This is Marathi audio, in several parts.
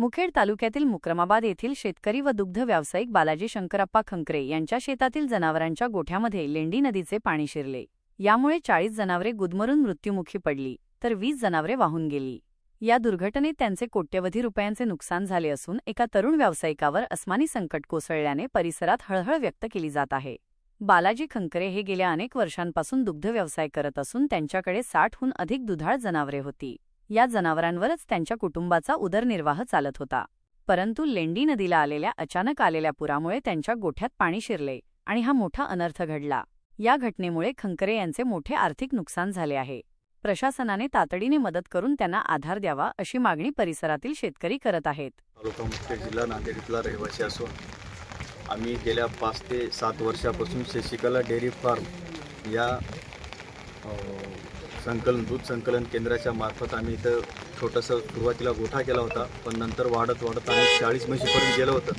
मुखेड तालुक्यातील मुक्रमाबाद येथील शेतकरी व दुग्ध व्यावसायिक बालाजी शंकरप्पा खंकरे यांच्या शेतातील जनावरांच्या गोठ्यामध्ये लेंडी नदीचे पाणी शिरले. यामुळे चाळीस जनावरे गुदमरून मृत्युमुखी पडली तर वीस जनावरे वाहून गेली. या दुर्घटनेत त्यांचे कोट्यवधी रुपयांचे नुकसान झाले असून एका तरुण व्यावसायिकावर अस्मानी संकट कोसळल्याने परिसरात हळहळ व्यक्त केली जात आहे. बालाजी खंकरे हे गेल्या अनेक वर्षांपासून दुग्ध व्यवसाय करत असून त्यांच्याकडे साठहून अधिक दुधाळ जनावरे होती. या जनावरांवरच त्यांच्या कुटुंबाचा उदरनिर्वाह चालत होता. परंतु लेंडी नदीला आलेल्या अचानक आलेल्या पुरामुळे त्यांच्या गोठ्यात पाणी शिरले आणि हा मोठा अनर्थ घडला. या घटनेमुळे खंकरे यांचे मोठे आर्थिक नुकसान झाले आहे. प्रशासनाने तातडीने मदत करून त्यांना आधार द्यावा अशी मागणी परिसरातील शेतकरी करत आहेत. तालुका जिल्हा नांदेड इथला रहिवासी असून आम्ही गेल्या पाच ते सात वर्षापासून शशिकला डेअरी फार्म या संकलन दूध संकलन केंद्राच्या मार्फत आम्ही इथं छोटंसं सुरुवातीला गोठा केला होता पण नंतर वाढत वाढत आम्ही चाळीस म्हशीपर्यंत गेलं होतं.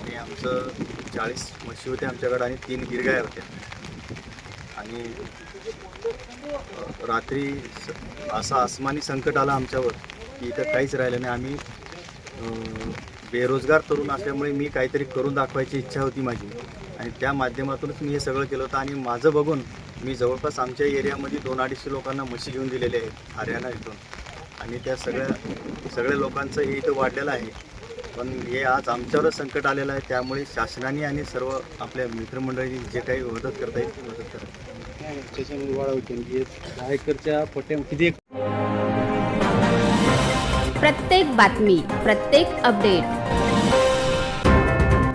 आणि आमचं चाळीस म्हशी होत्या आमच्याकडे आणि तीन गिरगाया होत्या. आणि रात्री स- आसमानी संकट आला आमच्यावर की इथं काहीच राहिलं नाही. आम्ही बेरोजगार तरुण असल्यामुळे मी काहीतरी करून दाखवायची इच्छा होती माझी. आणि त्या माध्यमातूनच मी हे सगळं केलं होतं. आणि माझं बघून मी जवळपास आमच्या एरियामध्ये दोन अडीचशे लोकांना म्हशी घेऊन दिलेले आहेत हरियाणा इथून. आणि त्या सगळ्या सगळ्या लोकांचं हे इथं वाढलेलं आहे. पण हे आज आमच्यावरच संकट आलेलं आहे त्यामुळे शासनाने आणि सर्व आपल्या मित्रमंडळींनी जे काही मदत करता येईल ती मदत करा वाढवते दहा एकरच्या पट्ट्या किती प्रत्येक बातमी प्रत्येक update.